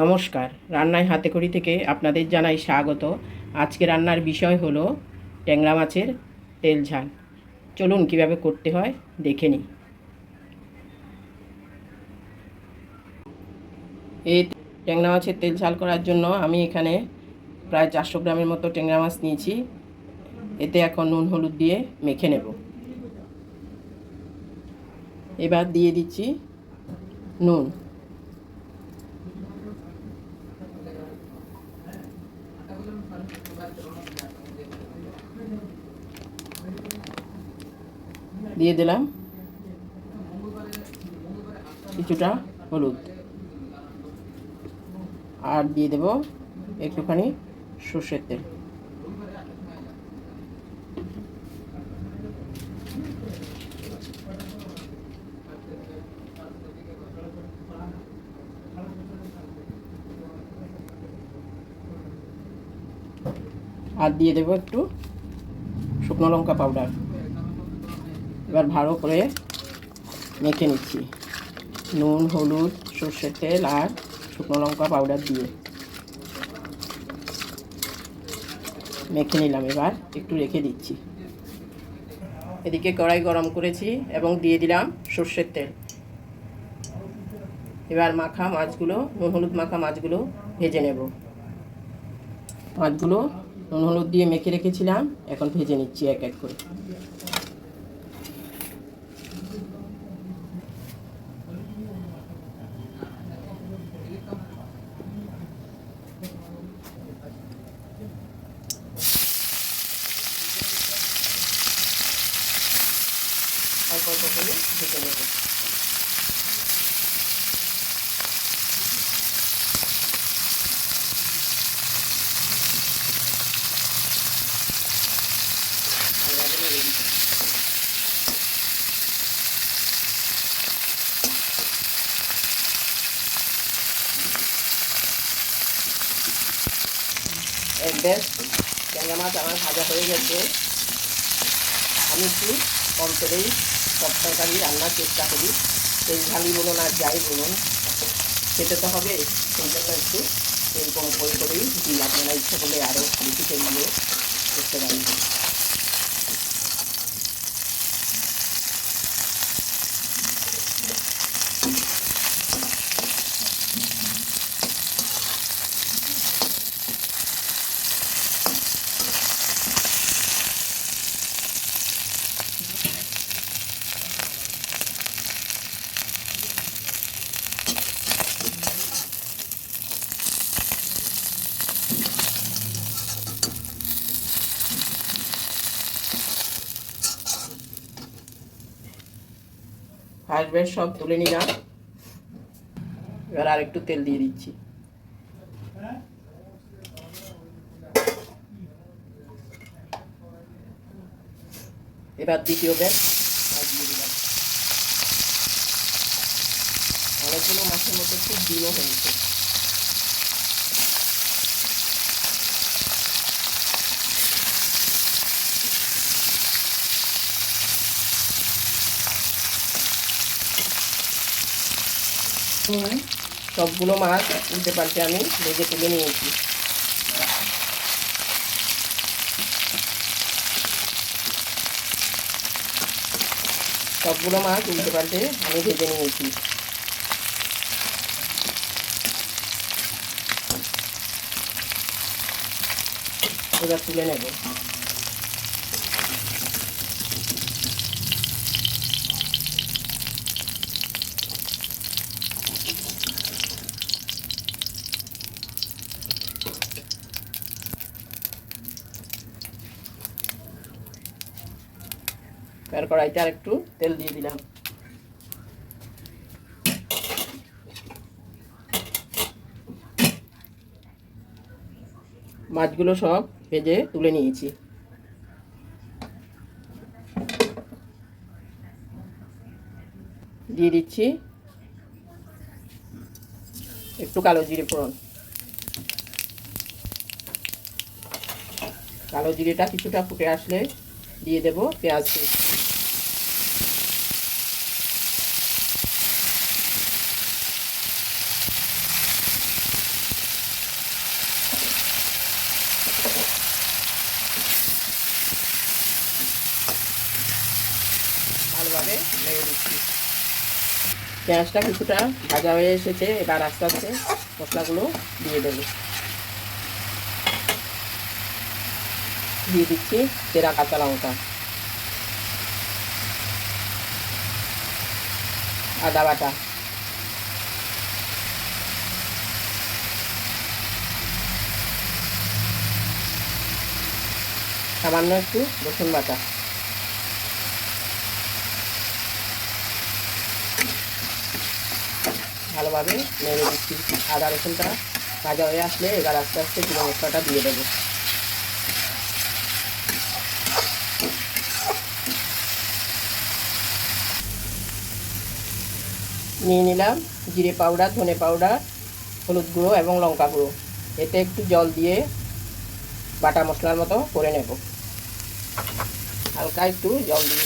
নমস্কার। রান্নায় হাতে করি থেকে আপনাদের জানাই স্বাগত। আজকে রান্নার বিষয় হলো ট্যাংরা মাছের তেল ঝাল। চলুন কীভাবে করতে হয়, দেখে নিই। এই ট্যাংরা মাছের তেল ঝাল করার জন্য আমি এখানে প্রায় চারশো গ্রামের মতো ট্যাংরা মাছ নিয়েছি। এতে এখন নুন, হলুদ দিয়ে মেখে নেব। এবার দিয়ে দিচ্ছি নুন। দিয়ে দিলাম। কিছুটা হলুদ। আর দিয়ে দেব একটুখানি সর্ষের তেল। আর দিয়ে দেবো একটু শুকনো লঙ্কা পাউডার এবার ভালো করে মেখে নিচ্ছি। নুন, হলুদ, সর্ষের তেল আর শুকনো লঙ্কা পাউডার দিয়ে। মেখে নিলাম এবার, একটু রেখে দিচ্ছি। এদিকে কড়াই গরম করেছি এবং দিয়ে দিলাম সর্ষের তেল। এবার মাখা মাছগুলো, নুন, হলুদ মাখা মাছগুলো ভেজে নেব। মাছগুলো নুন হলুদ দিয়ে মেখে রেখেছিলাম। এখন ভেজে নিচ্ছি এক এক করে। অল্প অল্প করে ভেজে নেব। বেশ ট্যাংরা মাছ আমার ভাজা হয়ে গেছে। আমি একটু কম করেই সব তরকারি রান্নার চেষ্টা করি। তেল ঝালি বলুন আর যাই বলুন। খেতে তো হবে, সেই জন্য একটু তেল কম করে করেই দিই। আপনারা ইচ্ছা করলে আরও বেশি তেল দিয়ে করতে পারেন। ব্যাচ সব তুলে নিলাম। এবার আর একটু তেল দিয়ে দিচ্ছি। এবার দ্বিতীয় ব্যাগ দিয়ে দিলাম। অনেকগুলো মাছের মতো খুব ডিমও হয়েছে। সবগুলো মাছ উল্টে পাল্টে আমি ভেজে তুলে নিয়েছি। সবগুলো মাছ উল্টে পাল্টে আমি ভেজে নিয়েছি। তুলে নেব। এবার কড়াইতে আর একটু তেল দিয়ে দিলাম। মাছগুলো সব ভেজে তুলে নিয়েছি। দিয়ে দিচ্ছি একটু কালো জিরে ফোড়ন। কালো জিরেটা কিছুটা ফুটে আসলে দিয়ে দেব পেঁয়াজ ভালোভাবে লেগে দিচ্ছি। পেঁয়াজটা কিছুটা ভাজা হয়ে এসেছে, এবার আস্তে আস্তে মশলাগুলো দিয়ে দেবো। দিয়ে দিচ্ছি চেরা কাঁচা লঙ্কা। আদা বাটা। সামান্য একটু রসুন বাটা। ভালোভাবে নেড়ে দিচ্ছি। আদা রসুনটা ভাজা হয়ে আসলে এবার আস্তে আস্তে দিয়ে দেবো। নিয়ে নিলাম, জিরে পাউডার ধনে পাউডার হলুদ গুঁড়ো এবং লঙ্কা গুঁড়ো। এতে একটু জল দিয়ে বাটা মশলার মতো করে নেব। হালকা একটু জল দিয়ে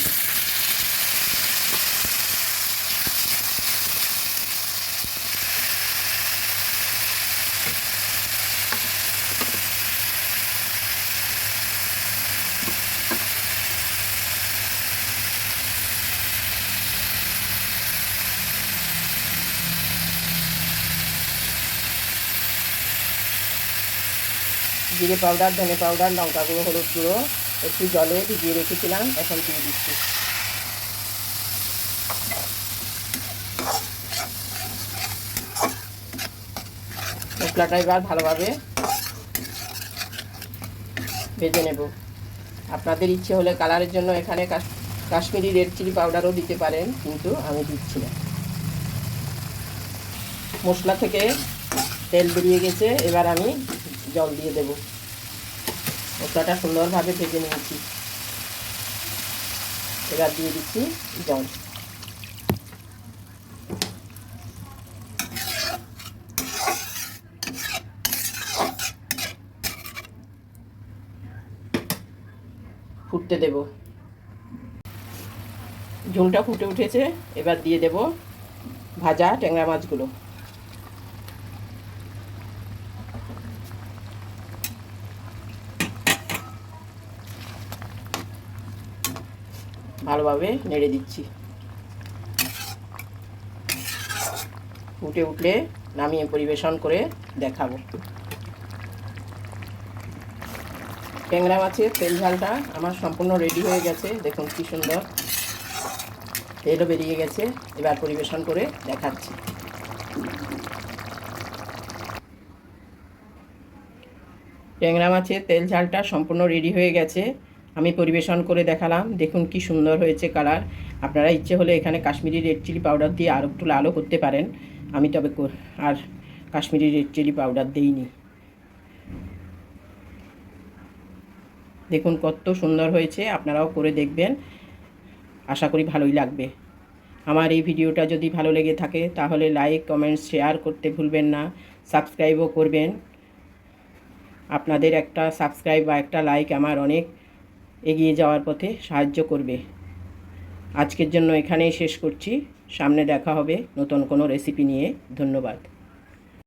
জিরে পাউডার ধনে পাউডার লঙ্কা গুঁড়ো, হলুদ গুঁড়ো একটু জলে ভিজিয়ে রেখেছিলাম, এখন দিয়ে দিচ্ছি। মশলাটা এবার ভালোভাবে ভেজে নেব। আপনাদের ইচ্ছে হলে কালারের জন্য এখানে কাশ- কাশ্মীরি রেড চিলি পাউডারও দিতে পারেন, কিন্তু আমি দিচ্ছি না। মশলা থেকে তেল বেরিয়ে গেছে, এবার আমি জল দিয়ে দেব। মশলাটা সুন্দরভাবে ভেজে নিয়েছি। এবার দিয়ে দিচ্ছি জল। ফুটতে দেব। ঝোলটা ফুটে উঠেছে। এবার দিয়ে দেব ভাজা ট্যাংরা মাছগুলো। ভালোভাবে নেড়ে দিচ্ছি। ফুটে উঠলে নামিয়ে পরিবেশন করে দেখাবো। ট্যাংরা মাছের তেল ঝালটা আমার সম্পূর্ণ রেডি হয়ে গেছে। দেখুন কি সুন্দর। তেলও বেরিয়ে গেছে। এবার পরিবেশন করে দেখাচ্ছি। ট্যাংরা মাছের তেল ঝালটা সম্পূর্ণ রেডি হয়ে গেছে। আমি পরিবেশন করে দেখালাম। দেখুন কি সুন্দর হয়েছে কালার। আপনারা ইচ্ছে হলে এখানে কাশ্মীরি রেড চিলি পাউডার দিয়ে আরও একটু লালও করতে পারেন। আমি তবে আর কাশ্মীরি রেড চিলি পাউডার দিইনি। দেখুন কত সুন্দর হয়েছে, আপনারাও করে দেখবেন। আশা করি ভালোই লাগবে। আমার এই ভিডিওটা যদি ভালো লেগে থাকে, তাহলে লাইক, কমেন্ট, শেয়ার করতে ভুলবেন না। সাবস্ক্রাইবও করবেন। আপনাদের একটা সাবস্ক্রাইব বা একটা লাইক আমার অনেক এগিয়ে যাওয়ার পথে সাহায্য করবে। আজকের জন্য এখানেই শেষ করছি। সামনে দেখা হবে নতুন কোনো রেসিপি নিয়ে। ধন্যবাদ।